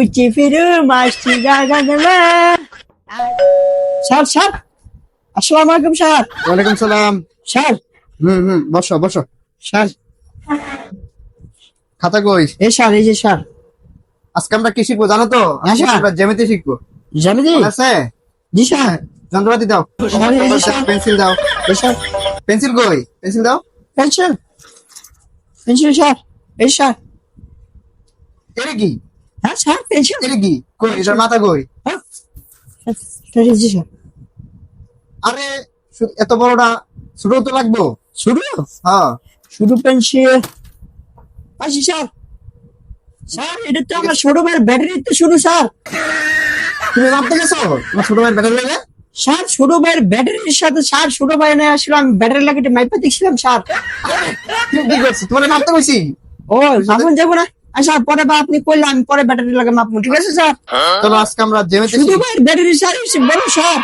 ঘুরছি ফিরে গাগানে sir sir আসসালামু আলাইকুম স্যার। ওয়ালাইকুম সালাম। স্যার। হুম হুম বসো বসো। স্যার। খাতা কই? এই স্যার এই যে স্যার। আজকে আমরা কি শিখব জানো তো? হ্যাঁ। আমরা জ্যামিতি শিখব। মনে আছে? জি স্যার। যন্ত্রপাতি দাও। পেন্সিল দাও। স্যার। পেন্সিল কই? পেন্সিল দাও। পেন্সিল। Pencil sir. এই স্যার। এটা কি? হ্যাঁ এটা কি কই এটার মাথা কই আরে এত বড়টা ছোট তো লাগবো। শুরু? হ্যাঁ। শুধু আসি স্যার। স্যার এটা তো আমার ছোট ভাইয়ের ব্যাটারি তো শুরু স্যার। তুমি মাপতে গেছো? তোমার ছোট ভাই ব্যাটারি লাগে? স্যার ছোট ভাইয়ের ব্যাটারির সাথে স্যার ছোট ভাই নিয়ে আসলাম ব্যাটারি লাগিয়ে মাইপা দেখছিলাম স্যার। তুমি কি করছ? তোমার মাপতে কইছি। ও মাপুন যাব না। আচ্ছা পরে বা আপনি করলে আমি পরে ব্যাটারি লাগে মাপুন ঠিক আছে স্যার? চলো আজকে আমরা জ্যামিতি শুধু ভাইয়ের ব্যাটারি স্যার বলো স্যার।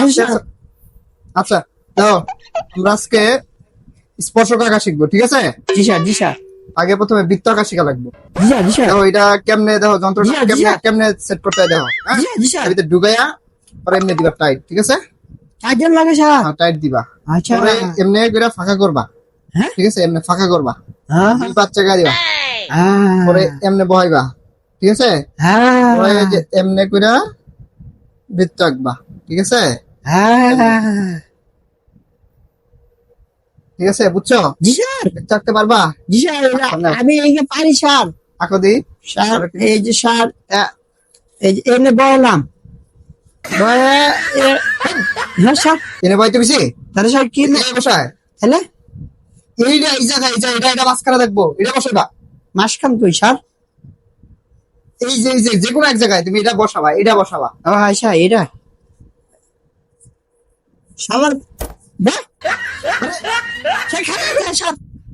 আচ্ছা আচ্ছা দাও আমরা আজকে স্পর্শক আঁকা শিখব ঠিক আছে? জি স্যার জি স্যার। আগে প্রথমে বৃত্ত আঁকা শিখা লাগবে। জি স্যার জি স্যার। এটা কেমনে দেখো জি, কেমনে স্যার। কেমনে সেট করতে হয় দেখো হ্যাঁ? জি স্যার, জি স্যার। ভিতরে ঢুকাইয়া পরে এমনি দিবা টাইট ঠিক আছে? চারজন লাগে স্যার। হ্যাঁ টাইট দিবা। আচ্ছা। এমনি করে ফাঁকা করবা। হ্যাঁ? ঠিক আছে এমনি ফাঁকা করবা। হ্যাঁ। জায়গা দিবা। হ্যাঁ। পরে এমনি বহাইবা ঠিক আছে? হ্যাঁ। এমনি করে বৃত্ত আঁকবা। ঠিক আছে? হ্যাঁ। ঠিক আছে বুঝছ? জি স্যার। বৃত্ত আঁকতে পারবা? জি স্যার আমি এই যে পারি স্যার। আঁকো দি। স্যার এই যে স্যার এই যে এনে বললাম বয়ে এ- হ্যাঁ স্যার। এনে বইতে বেশি? তাহলে স্যার কি বসায়? তাহলে? এইটা এই জায়গা এই জায়গা এটা এটা মাঝখানে দেখব। এটা বসাইবা মাসখান কই স্যার এই যে এই যে যে কোনো এক জায়গায় তুমি এটা বসাবা এটা বসাবা। আচ্ছা এটা। খারাপ।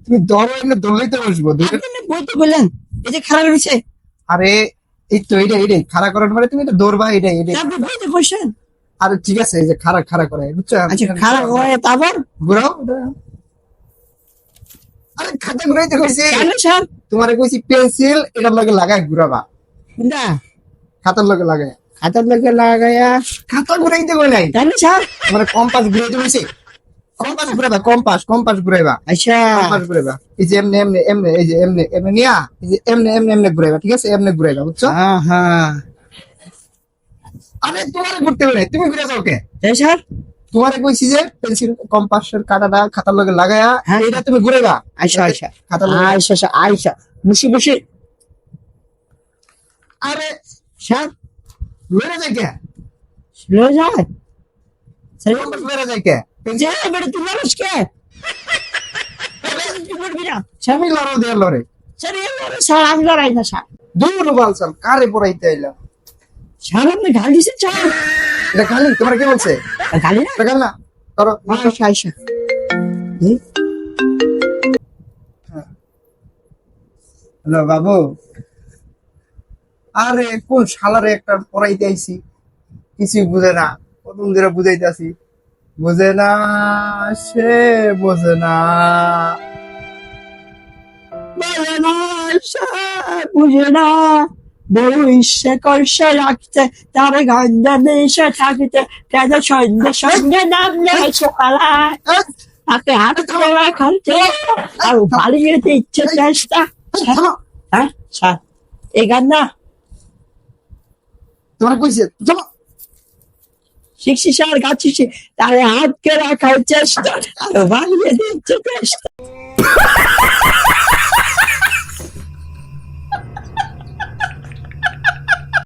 তুমি ধরো এমনি তো বসবো বলতে বললেন এই যে খারাপ হয়েছে আরে এই তো খাড়া করার পরে তুমি এটা দৌড়বা বলতে বলছেন আরে ঠিক আছে এই যে খাড়া খাড়া করে বুঝছ? আচ্ছা খারাপ হয় তারপর? ঘুরাও। খাতা ঘুরাইতে কইছি। কেন স্যার তোমারে কইছি পেন্সিল এটার লগে লাগাই ঘুরাবা। না। খাতার লগে লাগাই খাতার লোকে লাগাইয়া খাতা ঘুরাইতে কই নাই। কেন স্যার তোমারে কম্পাস ঘুরাইতে কইছি। কম্পাস ঘুরাবা কম্পাস কম্পাস ঘুরাইবা। আচ্ছা। কম্পাস ঘুরাইবা। এই যে এমনি এমনি এমনি এই যে এমনি এমনি নিয়া এই যে এমনি এমনি এমনি ঘুরাইবা ঠিক আছে? এমনি ঘুরাইবা বুঝছ? হ্যাঁ হ্যাঁ আরে তোমারে ঘুরতে হবে তুমি ঘুরে যাও কে? স্যার তোমারে কইছি যে পেন্সিল কম্পাসের কাঁটাটা খাতার লগে লাগায়া হ্যাঁ। এটা তুমি ঘুরাইবা আচ্ছা আচ্ছা খাতার লগে আচ্ছা আচ্ছা আচ্ছা বসে বসে আরে স্যার লড়ে যায় কে? স্লো যায়। স্যার লড়ে যায় কে? যে বেটা তুই মানুষ কে? স্যার লড়ো দিয়ে লড়ে স্যার এই লড়াই, স্যার আমি লড়াই না স্যার। দূর বালসাল কারে পড়াইতে আইলা? স্যার আপনি গালি দিচ্ছেন স্যার। এটা তোমার কে বলছে? গালি না? না। আচ্ছা আচ্ছা হ্যালো বাবু। আরে কোন শালারে একটা পড়াইতে আইছি? কিছুই বুঝে না। প্রথম ধরে বুঝাইতেছি বুঝে না সে বোঝে না। না বুঝে না। বড় ইচ্ছে করছে রাখতে তার গন্ধ দেশে থাকিতে। কেন সন্ধ্যে সন্ধ্যে নামলে সকালায় তাকে হাত করে খাচ্ছে আর পালিয়ে যেতে ইচ্ছে চেষ্টা। হ্যাঁ এই গান না। তোমার কইছে শিখছি স্যার গাচ্ছি তারে হাতকে রাখার চেষ্টা। আর পালিয়ে দিচ্ছে চেষ্টা।